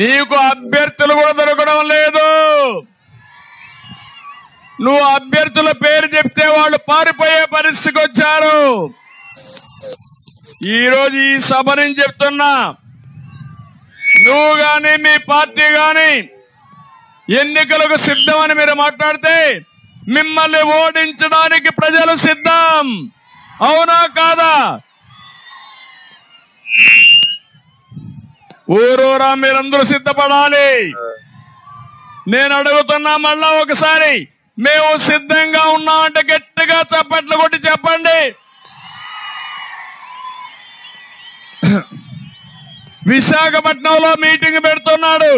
నీకు అభ్యర్థులు కూడా దొరకడం లేదు. నువ్వు అభ్యర్థుల పేరు చెప్తే వాళ్ళు పారిపోయే పరిస్థితికి వచ్చారు. ఈ రోజు ఈ సభ నుంచి చెప్తున్నా నువ్వు గాని మీ పార్టీ గాని ఎన్నికలకు సిద్ధమని మీరు మాట్లాడితే మిమ్మల్ని ఓడించడానికి ప్రజలు సిద్ధం. అవునా కాదా? ఊరూరా మీరందరూ సిద్ధపడాలి. నేను అడుగుతున్నా మళ్ళా ఒకసారి మేము సిద్ధంగా ఉన్నామంటే గట్టిగా చప్పట్లు కొట్టి చెప్పండి. విశాఖపట్నంలో మీటింగ్ పెడుతున్నాడు.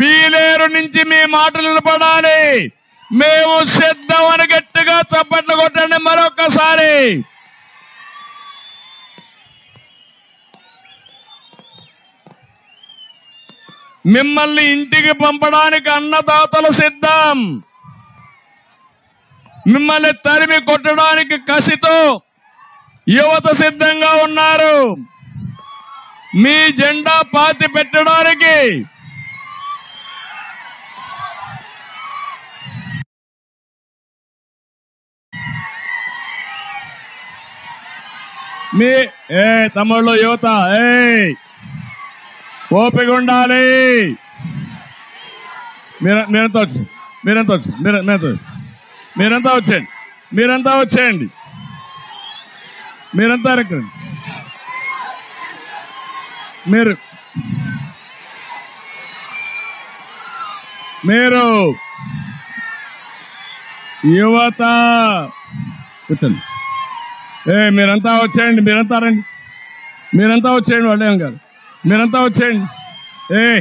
పీలేరు నుంచి మీ మాటలు నిలబడాలి. మేము సిద్ధమని గట్టిగా చప్పట్లు కొట్టండి మరొకసారి మిమ్మల్ని ఇంటికి పంపడానికి అన్నదాతలు సిద్ధం. మిమ్మల్ని తరిమి కొట్టడానికి కసితో యువత సిద్ధంగా ఉన్నారు. మీ జెండా పాతి పెట్టడానికి మీ ఏ తమ్ముళ్ళు యువత ఏ ఓపిక ఉండాలి మీరు మీరంతా వచ్చి మీరంతా వచ్చి మీరు మీరంతా మీరంతా వచ్చేయండి. మీరంతా వచ్చేయండి. మీరంతా రండి మీరు. మీరు. యువత. కూర్చోండి. ఏ మీరంతా వచ్చేయండి. మీరంతా రండి. మీరంతా వచ్చేయండి వాళ్ళేం కాదు మీరంతా వచ్చేయండి. ఏ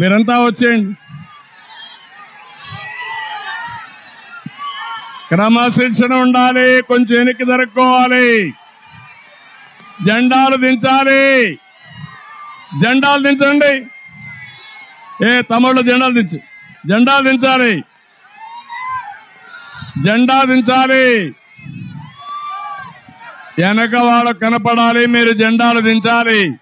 మీరంతా వచ్చేయండి. క్రమశిక్షణ ఉండాలి కొంచెం వెనక్కి జరుపుకోవాలి. జెండాలు దించాలి. జెండాలు దించండి. ఏ తమిళ జెండాలు దించు. జెండాలు దించాలి. జెండా దించాలి. వెనక వాళ్ళకు కనపడాలి మీరు జెండాలు దించాలి.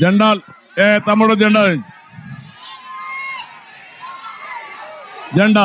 జెండాలు. ఏ తమ్ముడు జెండా జెండా.